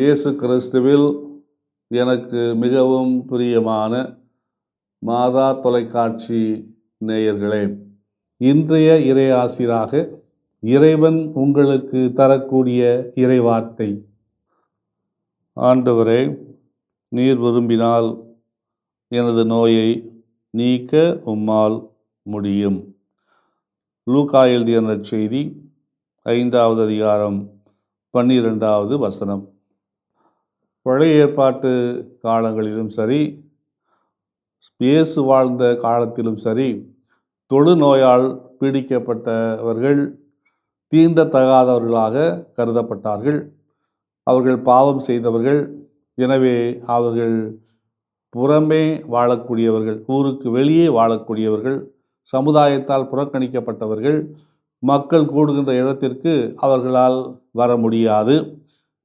இயேசு கிறிஸ்துவில் எனக்கு மிகவும் பிரியமான மாதா தொலைக்காட்சி நேயர்களே இன்றைய இறையாசிராக இறைவன் உங்களுக்கு தரக்கூடிய இறைவார்த்தை. ஆண்டவரே நீர் விரும்பினால் எனது நோயை நீக்க உம்மால் முடியும். லூக்கா எழுதிய செய்தி ஐந்தாவது அதிகாரம் பன்னிரெண்டாவது வசனம். பழைய ஏற்பாட்டு காலங்களிலும் சரி இயேசு வாழ்ந்த காலத்திலும் சரி தொழுநோயால் பீடிக்கப்பட்டவர்கள் தீண்டத்தகாதவர்களாக கருதப்பட்டார்கள். அவர்கள் பாவம் செய்தவர்கள் எனவே அவர்கள் புறமே வாழக்கூடியவர்கள் ஊருக்கு வெளியே வாழக்கூடியவர்கள் சமுதாயத்தால் புறக்கணிக்கப்பட்டவர்கள் மக்கள் கூடுகின்ற இடத்திற்கு அவர்களால் வர முடியாது.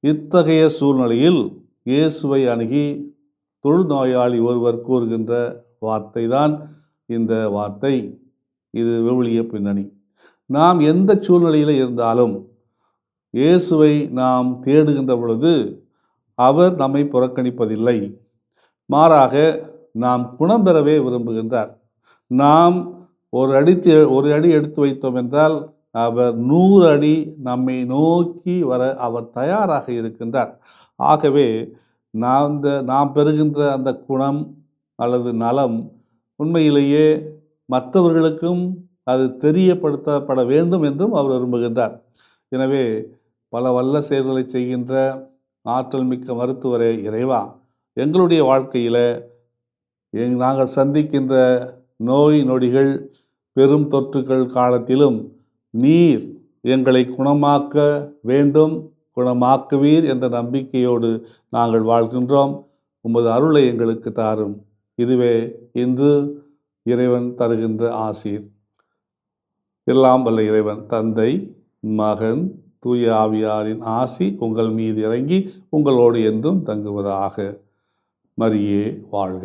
இத்தகைய சூழ்நிலையில் இயேசுவை அணுகி தொழுநோயாளி ஒருவர் கூறுகின்ற வார்த்தை தான் இந்த வார்த்தை. இது விவிலிய பின்னணி. நாம் எந்த சூழ்நிலையில் இருந்தாலும் இயேசுவை நாம் தேடுகின்ற பொழுது அவர் நம்மை புறக்கணிப்பதில்லை. மாறாக நாம் குணம் பெறவே விரும்புகின்றார். நாம் ஒரு அடி தே- ஒரு அடி எடுத்து வைத்தோம் என்றால் அவர் நூறு அடி நம்மை நோக்கி வர அவர் தயாராக இருக்கின்றார். ஆகவே நாம் இந்த நாம் பெறுகின்ற அந்த குணம் அல்லது நலம் உண்மையிலேயே மற்றவர்களுக்கும் அது தெரியப்படுத்தப்பட வேண்டும் என்றும் அவர் விரும்புகின்றார். எனவே பல வல்ல செயல்களை செய்கின்ற ஆற்றல் மிக்க மருத்துவரே இறைவா எங்களுடைய வாழ்க்கையில் எங் நாங்கள் சந்திக்கின்ற நோய் நொடிகள் பெரும் தொற்றுக்கள் காலத்திலும் நீர் எங்களை குணமாக்க வேண்டும் குணமாக்குவீர் என்ற நம்பிக்கையோடு நாங்கள் வாழ்கின்றோம். உமது அருளை எங்களுக்கு தாரும். இதுவே இன்று இறைவன் தருகின்ற ஆசீர். எல்லாம் வல்ல இறைவன் தந்தை மகன் தூய ஆவியாரின் ஆசி உங்கள் மீது இறங்கி உங்களோடு என்றும் தங்குவதாக. மரியே வாழ்க.